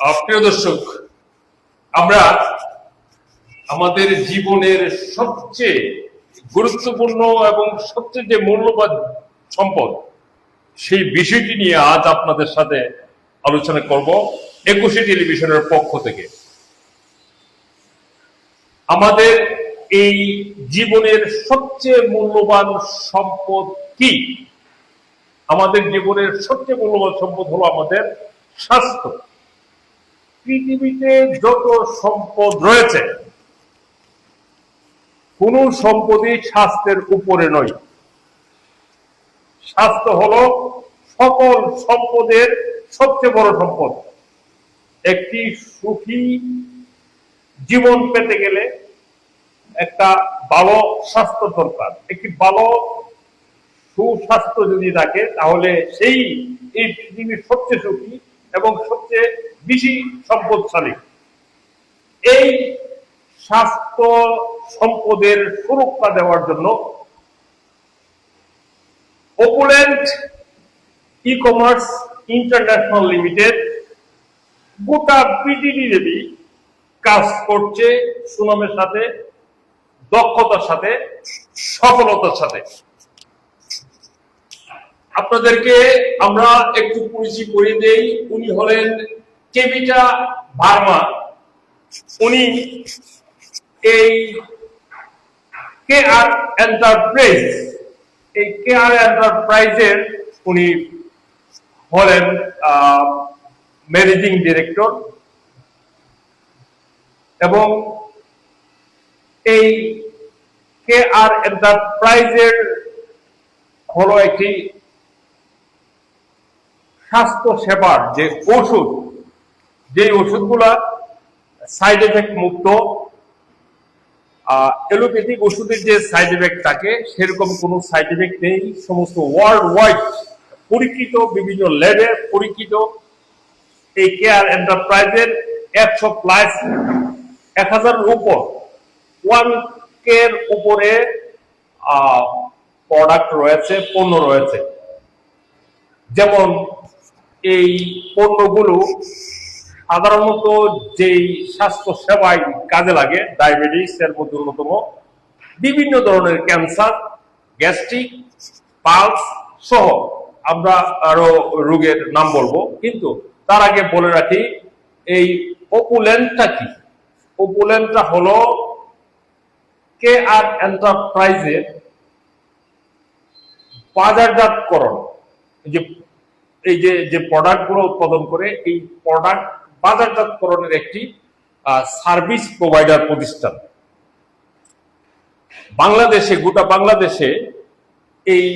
প্রিয় দর্শক আমরা আমাদের জীবনের সবচেয়ে গুরুত্বপূর্ণ এবং সবচেয়ে যে মূল্যবান সম্পদ, সেই বিষয়টি নিয়ে আজ আপনাদের সাথে আলোচনা করব একুশে টেলিভিশনের পক্ষ থেকে। আমাদের এই জীবনের সবচেয়ে মূল্যবান সম্পদ কি? আমাদের জীবনের সবচেয়ে মূল্যবান সম্পদ হলো আমাদের স্বাস্থ্য। পৃথিবীতে যত সম্পদ রয়েছে, কোন সম্পদই স্বাস্থ্যের উপরে নয়। স্বাস্থ্য হলো সকল সম্পদের সবচেয়ে বড় সম্পদ। একটি সুখী জীবন পেতে গেলে একটা ভালো স্বাস্থ্য দরকার। একটি ভালো সুস্বাস্থ্য যদি থাকে, তাহলে সেই এই পৃথিবীর সবচেয়ে সুখী এবং সবচেয়ে বেশি সম্পদশালী। এই স্বাস্থ্য সম্পদের সুরক্ষা দেওয়ার জন্য Opulent e commerce international limited গোটা পৃথিবী কাজ করছে সুনামের সাথে, দক্ষতার সাথে, সফলতার সাথে। আপনাদেরকে আমরা একটু পরিচয় করিয়ে দেই। উনি হলেন কেবিটা ভার্মা, উনি এই কে আর এন্টারপ্রাইজ এই কে আর এন্টারপ্রাইজের উনি হলেন ম্যানেজিং ডিরেক্টর এবং এই কে আর এন্টারপ্রাইজের হলো একটি স্বাস্থ্য সেবার যে ওষুধ যে ওষুধগুলা সাইড এফেক্ট মুক্ত এলোপ্যাথিক ওষুধের যে সাইড এফেক্ট থাকে, সেরকম কোনো সাইড এফেক্ট নেই। সমস্ত ওয়ার্ল্ড ওয়াইড পরীক্ষিত, বিভিন্ন ল্যাবে পরীক্ষিত, এই কেয়ার এন্টারপ্রাইজের একশো প্লাস এক হাজারের উপর ওয়ান কের উপরে প্রোডাক্ট রয়েছে, পণ্য রয়েছে। যেমন এই পণ্যগুলো সাধারণত যেই স্বাস্থ্য সেবায় কাজে লাগে, ডায়াবেটিস, এর মধ্যে অন্যতম, বিভিন্ন ধরনের ক্যান্সার, গ্যাস্ট্রিক, পালস সহ আমরা আরও রোগের নাম বলব। কিন্তু তার আগে বলে রাখি, এই অপুলেন্টটা কি? অপুলেন্টটা হলো কে আর এন্টারপ্রাইজের বাজারজাতকরণ। যে, এই যে যে প্রোডাক্টগুলো উৎপাদন করে, এই প্রোডাক্ট বাজারজাতকরণের একটি সার্ভিস প্রোভাইডার প্রতিষ্ঠান। বাংলাদেশে, গোটা বাংলাদেশে এই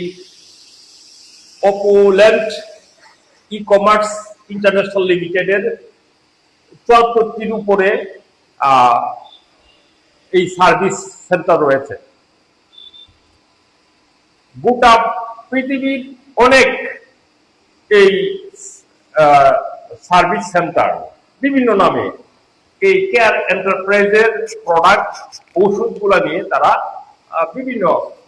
অপোল্যান্ড ই কমার্স ইন্টারন্যাশনাল লিমিটেডের চুয়াত্তরটির উপরে এই সার্ভিস সেন্টার রয়েছে। গোটা পৃথিবীর অনেক এই সার্ভিস সেন্টার বিভিন্ন নামে এই কেয়ার এন্টারপ্রাইজের প্রোডাক্ট ঔষধগুলা নিয়ে তারা বিভিন্ন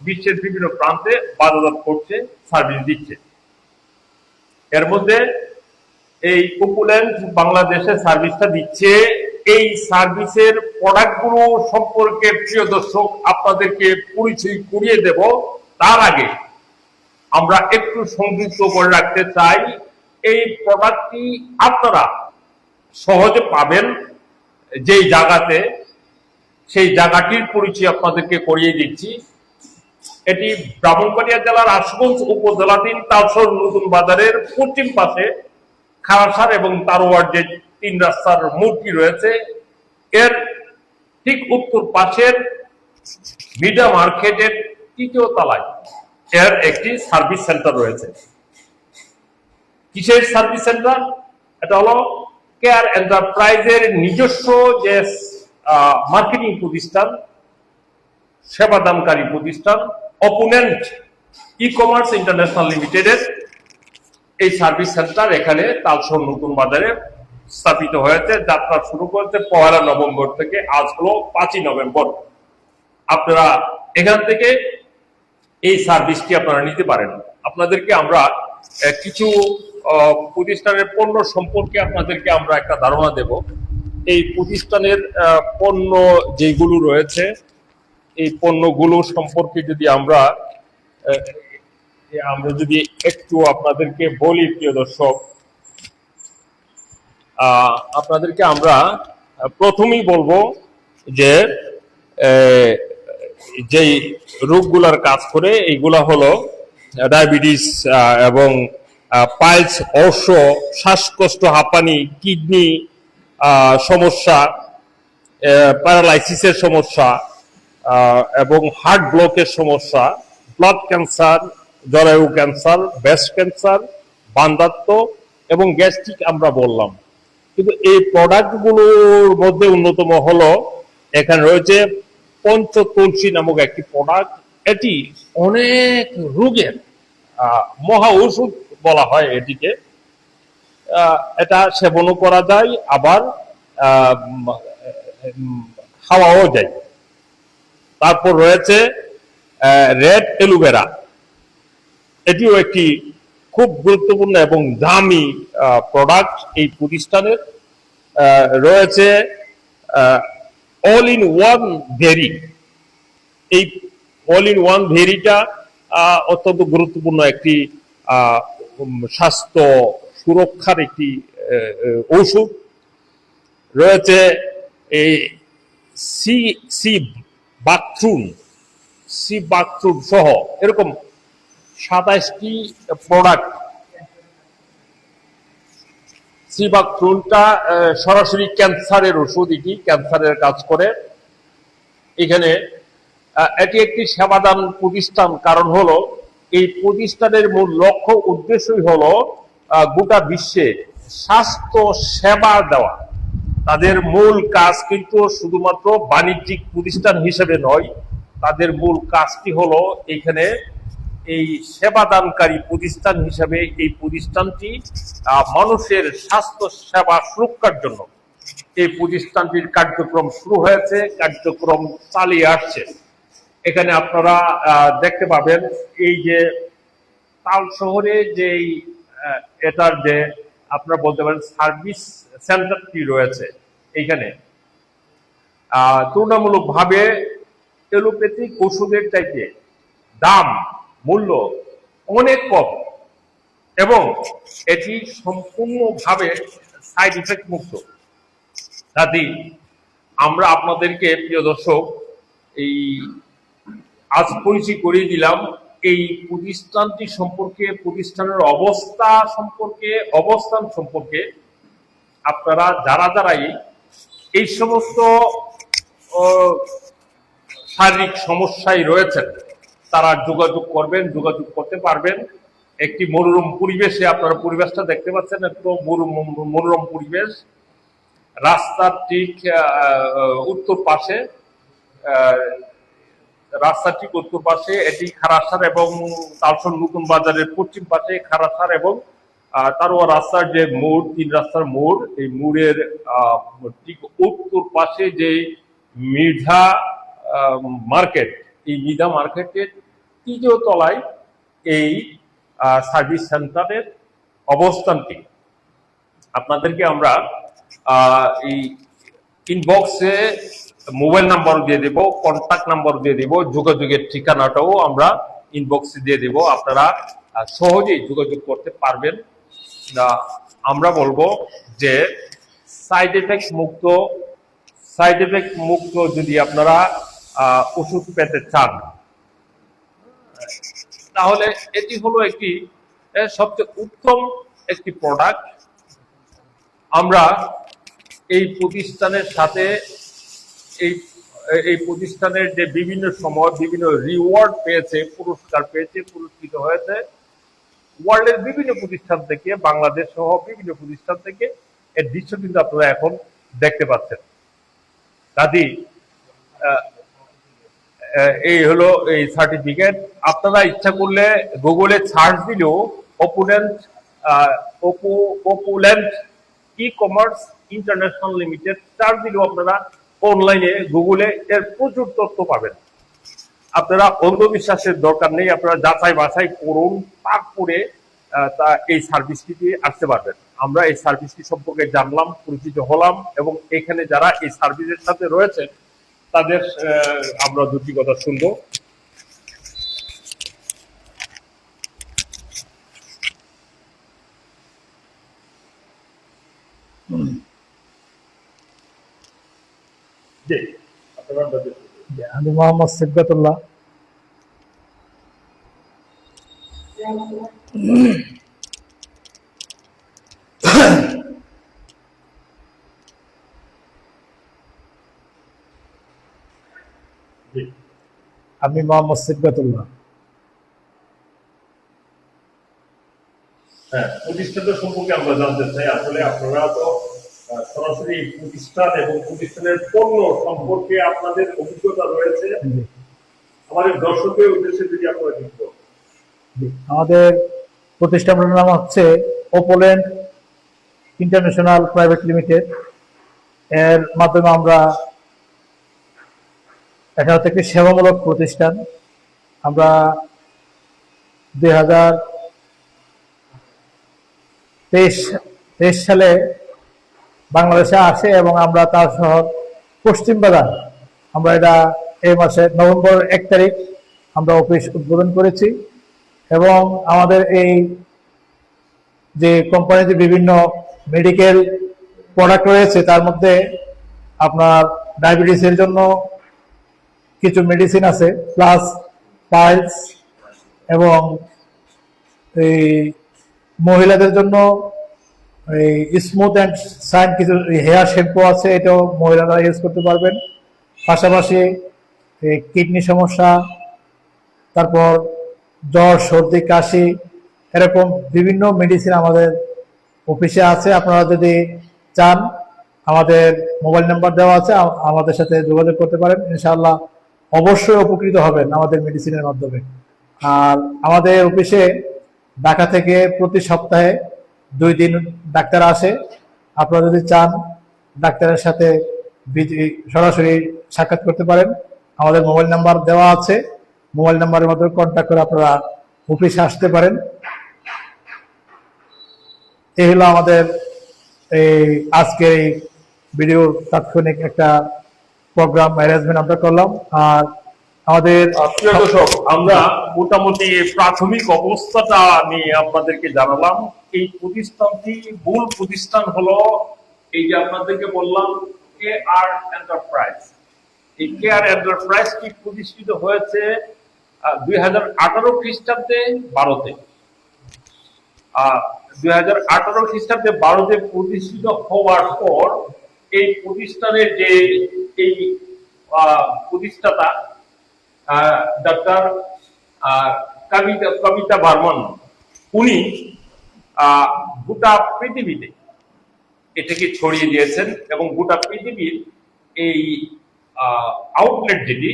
বিশ্বের বিভিন্ন প্রান্তে বাজারজাত করছে সার্ভিস দিচ্ছে। এর মধ্যে এই পপুল্যান্ড বাংলাদেশে সার্ভিসটা দিচ্ছে। এই সার্ভিসের প্রোডাক্টগুলো সম্পর্কে প্রিয় দর্শক, আপনাদেরকে পরিচয় করিয়ে দেব। তার আগে আমরা একটু সংযুক্ত করে রাখতে চাই। এই প্রোডাক্টটি আপনারা সহজে পাবেন যেই জায়গাতে, সেই জায়গাটির পরিচয় আপনাদেরকে করিয়ে দিচ্ছি। এটি ব্রাহ্মণবাড়িয়া জেলার আশুগঞ্জ উপজেলাধীন তালসর নতুন বাজারের পশ্চিম পাশে খারাসার এবং তারোয়ার যে তিন রাস্তার মূর্তি রয়েছে, এর ঠিক উত্তর পাশের মিডিয়া মার্কেটের তৃতীয় তলায় এর একটি সার্ভিস সেন্টার রয়েছে। কিসের সার্ভিস সেন্টার? এটা হলো কেয়ার এন্টারপ্রাইজের নিজস্ব যে মার্কেটিং প্রতিষ্ঠান সেবাদানকারী প্রতিষ্ঠান অপোনেন্ট ই কমার্স ইন্টারন্যাশনাল লিমিটেডের এই সার্ভিস সেন্টার এখানে তালসর নতুন বাজারে স্থাপিত হয়েছে। যাত্রা শুরু করেছে পয়লা নভেম্বর থেকে, আজ হলো পাঁচই নভেম্বর। আপনারা এখান থেকে এই সার্ভিসটি আপনারা নিতে পারেন। আপনাদেরকে আমরা কিছু প্রতিষ্ঠানের পণ্য সম্পর্কে আপনাদেরকে আমরা একটা ধারণা দেব। এই প্রতিষ্ঠানের পণ্য যেগুলো রয়েছে, এই পণ্যগুলো সম্পর্কে যদি আমরা আমরা যদি একটু আপনাদেরকে বলি, প্রিয় দর্শক আপনাদেরকে আমরা প্রথমেই বলব যে যেই রোগগুলার কাজ করে, এইগুলা হলো ডায়াবেটিস এবং পাইলস অর্শ, শ্বাসকষ্ট, হাঁপানি, কিডনি সমস্যা প্যারালাইসিসের সমস্যা এবং হার্ট ব্লকের সমস্যা, ব্লাড ক্যান্সার, জরায়ু ক্যান্সার, ব্রেস্ট ক্যান্সার বান্ধাত্ব এবং গ্যাস্ট্রিক আমরা বললাম। কিন্তু এই প্রোডাক্টগুলোর মধ্যে অন্যতম হলো, এখানে রয়েছে পঞ্চতুলসী নামক একটি প্রোডাক্ট। এটি অনেক রোগের মহা ওষুধ বলা হয় এটিকে। এটা সেবনও করা যায়, আবার খাওয়াও যায়। তারপর রয়েছে রেড এলুভেরা এটিও একটি খুব গুরুত্বপূর্ণ এবং দামি প্রোডাক্ট এই প্রতিষ্ঠানের। রয়েছে অল ইন ওয়ান ভেরি। এই অল ইন ওয়ান ভেরিটা অত্যন্ত গুরুত্বপূর্ণ একটি স্বাস্থ্য সুরক্ষার একটি ঔষধ। রয়েছে এই C C bathroom C bathroom সহ এরকম সাতাইশটি প্রোডাক্ট সি বাথরুমটা সরাসরি ক্যান্সারের ওষুধ এটি ক্যান্সারের কাজ করে। এখানে এটি একটি সেবাদান প্রতিষ্ঠান। কারণ হলো এই প্রতিষ্ঠানের মূল লক্ষ্য, উদ্দেশ্যই হলো গোটা বিশ্বে স্বাস্থ্য সেবা দেওয়া। তাদের মূল কাজ কিন্তু শুধুমাত্র বাণিজ্যিক প্রতিষ্ঠান হিসেবে নয়, তাদের মূল কাজটি হলো এখানে এই সেবাদানকারী প্রতিষ্ঠান হিসেবে এই প্রতিষ্ঠানটি মানুষের স্বাস্থ্য সেবা সুরক্ষার জন্য। এই প্রতিষ্ঠানটির কার্যক্রম শুরু হয়েছে, কার্যক্রম চালিয়ে আসছে। এখানে আপনারা দেখতে পাবেন এই যে তাল শহরে যে এটার যে আপনারা বলতে পারেন সার্ভিস সেন্টারটি রয়েছে এইখানে। তুলনামূলকভাবে এলোপ্যাথিক ওষুধের চাইতে দাম, মূল্য অনেক কম এবং এটি সম্পূর্ণভাবে সাইড ইফেক্ট মুক্ত। কাজেই আমরা আপনাদেরকে, প্রিয় দর্শক, এই আজ পরিচয় করিয়ে দিলাম এই প্রতিষ্ঠানটি সম্পর্কে, প্রতিষ্ঠানের অবস্থা সম্পর্কে, অবস্থান সম্পর্কে। আপনারা যারা যারাই এই সমস্ত শারীরিক সমস্যায় রয়েছেন, তারা যোগাযোগ করবেন, যোগাযোগ করতে পারবেন। একটি মনোরম পরিবেশে আপনারা পরিবেশটা দেখতে পাচ্ছেন একটু মনোরম- পরিবেশ। রাস্তার ঠিক উত্তর পাশে রাস্তার ঠিক উত্তর পাশে, এটি খারাসার এবং তালসন নতুন বাজারের পশ্চিম পাশে খারাসার এবং তারও রাস্তার যে মোড়, তিন রাস্তার মোড়, এই মোড়ের ঠিক উত্তর পাশে যে মির্ধা মার্কেট, এই মির্ধা মার্কেটের তৃতীয় তলায় এই সার্ভিস সেন্টারের অবস্থানটি। আপনাদেরকে আমরা এই ইনবক্সে মোবাইল নাম্বার দিয়ে দেব কন্ট্যাক্ট নাম্বার দিয়ে দেব, যোগাযোগের ঠিকানাটাও আমরা ইনবক্সে দিয়ে দেব। আপনারা সহজেই যোগাযোগ করতে পারবেন। আমরা বলব যে সাইড এফেক্ট মুক্ত সাইড এফেক্ট মুক্ত যদি আপনারা ওষুধ পেতে চান, তাহলে এটি হলো একটি সবচেয়ে উত্তম একটি প্রোডাক্ট আমরা এই প্রতিষ্ঠানের সাথে এই এই প্রতিষ্ঠানের যে বিভিন্ন সময় বিভিন্ন রিওয়ার্ড পেয়েছে, পুরস্কার পেয়েছে, পুরস্কৃত হয়েছে ওয়ার্ল্ডের বিভিন্ন প্রতিষ্ঠান থেকে, বাংলাদেশ সহ বিভিন্ন প্রতিষ্ঠান থেকে এর দৃশ্য কিন্তু আপনারা এখন দেখতে পাচ্ছেন। কাজী এই হলো এই সার্টিফিকেট আপনারা ইচ্ছা করলে গুগলে সার্চ দিলেও Opulent Oppo Opulent e commerce international limited search দিলেও আপনারা অনলাইনে গুগলে এর প্রচুর তথ্য পাবেন। আপনারা অন্ধবিশ্বাসের দরকার নেই, আপনারা যাচাই বাছাই করুন, তারপরে তা এই সার্ভিসটি দিয়ে আসতে পারবেন। আমরা এই সার্ভিসটি সম্পর্কে জানলাম, পরিচিত হলাম এবং এখানে যারা এই সার্ভিসের সাথে রয়েছে তাদের আমরা দুটি কথা শুনব জি আপনার নামটা দিয়ে শুরু করুন। আমি মোহাম্মদ সিবগাতুল্লাহ জি। আমি মোহাম্মদ সিবগাতুল্লাহ হ্যাঁ প্রতিষ্ঠানটা সম্পর্কে আমরা জানতে চাই। আসলে আপনারা তো সরাসরি প্রতিষ্ঠান এবং প্রতিষ্ঠানের পণ্য সম্পর্কে আপনাদের অভিজ্ঞতা রয়েছে। আমাদের দর্শকের উদ্দেশ্যে যদি আপনারা যুক্ত আমাদের প্রতিষ্ঠানের নাম হচ্ছে ওপোল্যান্ড ইন্টারন্যাশনাল প্রাইভেট লিমিটেড এর মাধ্যমে আমরা এটা হচ্ছে একটি সেবামূলক প্রতিষ্ঠান। আমরা দুই হাজার তেইশ তেইশ সালে বাংলাদেশে আসে এবং আমরা তার শহর পশ্চিম বাজার, আমরা এটা এই মাসে নভেম্বর এক তারিখ আমরা অফিস উদ্বোধন করেছি এবং আমাদের এই যে কোম্পানিতে বিভিন্ন মেডিকেল প্রোডাক্ট রয়েছে, তার মধ্যে আপনার ডায়াবেটিসের জন্য কিছু মেডিসিন আছে প্লাস পাইলস এবং এই মহিলাদের জন্য স্মুথ অ্যান্ড সাইন কিছু হেয়ার শ্যাম্পু আছে, এটাও মহিলারা ইউজ করতে পারবেন। পাশাপাশি কিডনি সমস্যা, তারপর জ্বর, সর্দি, কাশি, এরকম বিভিন্ন মেডিসিন আমাদের অফিসে আছে। আপনারা যদি চান, আমাদের মোবাইল নাম্বার দেওয়া আছে আমাদের সাথে যোগাযোগ করতে পারেন। ইনশাআল্লাহ অবশ্যই উপকৃত হবেন আমাদের মেডিসিনের মাধ্যমে। আর আমাদের অফিসে ঢাকা থেকে প্রতি সপ্তাহে দুই দিন ডাক্তার আসে আপনারা যদি চান ডাক্তারের সাথে সরাসরি সাক্ষাৎ করতে পারেন। আমাদের মোবাইল নাম্বার দেওয়া আছে। মোবাইল নাম্বারের মাধ্যমে কন্ট্যাক্ট করে আপনারা অফিসে আসতে পারেন। এই হলো আমাদের এই আজকে এই ভিডিও তাৎক্ষণিক একটা প্রোগ্রাম ম্যানেজমেন্ট আমরা করলাম। আর আমাদের দর্শক, আমরা মোটামুটি প্রাথমিক অবস্থাটা নিয়ে আপনাদেরকে জানালাম। এই প্রতিষ্ঠানটি মূল প্রতিষ্ঠান হলো এই যে আপনাদেরকে বললাম কে আর এন্টারপ্রাইজ এই কে আর এন্টারপ্রাইজটি প্রতিষ্ঠিত হয়েছে দুই হাজার আঠারো খ্রিস্টাব্দে ভারতে দুই হাজার আঠারো খ্রিস্টাব্দে প্রতিষ্ঠিত হওয়ার পর এই প্রতিষ্ঠানের যে এই প্রতিষ্ঠাতা ডক্টর কবিতা কবিতা বর্মন, উনি গোটা পৃথিবীতে এটাকে ছড়িয়ে দিয়েছেন এবং গোটা পৃথিবীর এই আউটলেট যেটি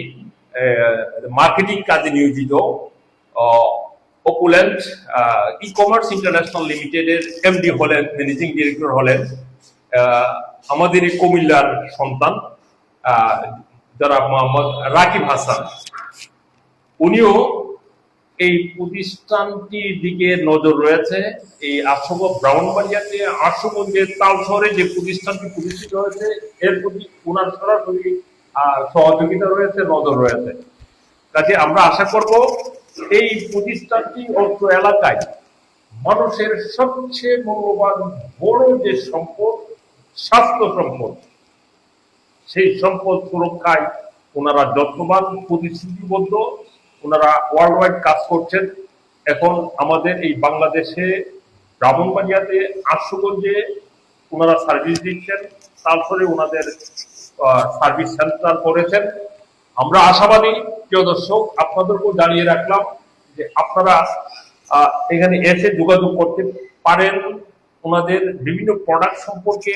মার্কেটিং কাজে নিয়োজিত অপুল্যান্ড ই কমার্স ইন্টারন্যাশনাল লিমিটেডের এমডি হলেন ম্যানেজিং ডিরেক্টর হলেন আমাদের এই কুমিল্লার সন্তান যারা মোহাম্মদ রাকিব হাসান, উনিও এই প্রতিষ্ঠানটির দিকে নজর রয়েছে। এই আটশো ব্রাহ্মণবাড়িয়াতে আটশোগঞ্জের তাল শহরে যে প্রতিষ্ঠানটি প্রতিষ্ঠিত হয়েছে, এর প্রতি ওনার সরাসরি সহযোগিতা রয়েছে, নজর রয়েছে। কাজে আমরা আশা করব এই প্রতিষ্ঠানটি অর্থ এলাকায় মানুষের সবচেয়ে মূল্যবান বড় যে সম্পদ, স্বাস্থ্য সম্পদ সেই সম্পদ সুরক্ষায় ওনারা যত্নবান, প্রতিশ্রুতিবদ্ধ, ওনারা ওয়ার্ল্ড ওয়াইড কাজ করছেন। এখন আমাদের এই বাংলাদেশে, ব্রাহ্মণবাড়িয়াতে, আশুগঞ্জে ওনারা সার্ভিস দিচ্ছেন। তারপরে ওনাদের সার্ভিস সেন্টার করেছেন। আমরা আশাবাদী, প্রিয় দর্শক, আপনাদেরকেও জানিয়ে রাখলাম যে আপনারা এখানে এসে যোগাযোগ করতে পারেন। ওনাদের বিভিন্ন প্রোডাক্ট সম্পর্কে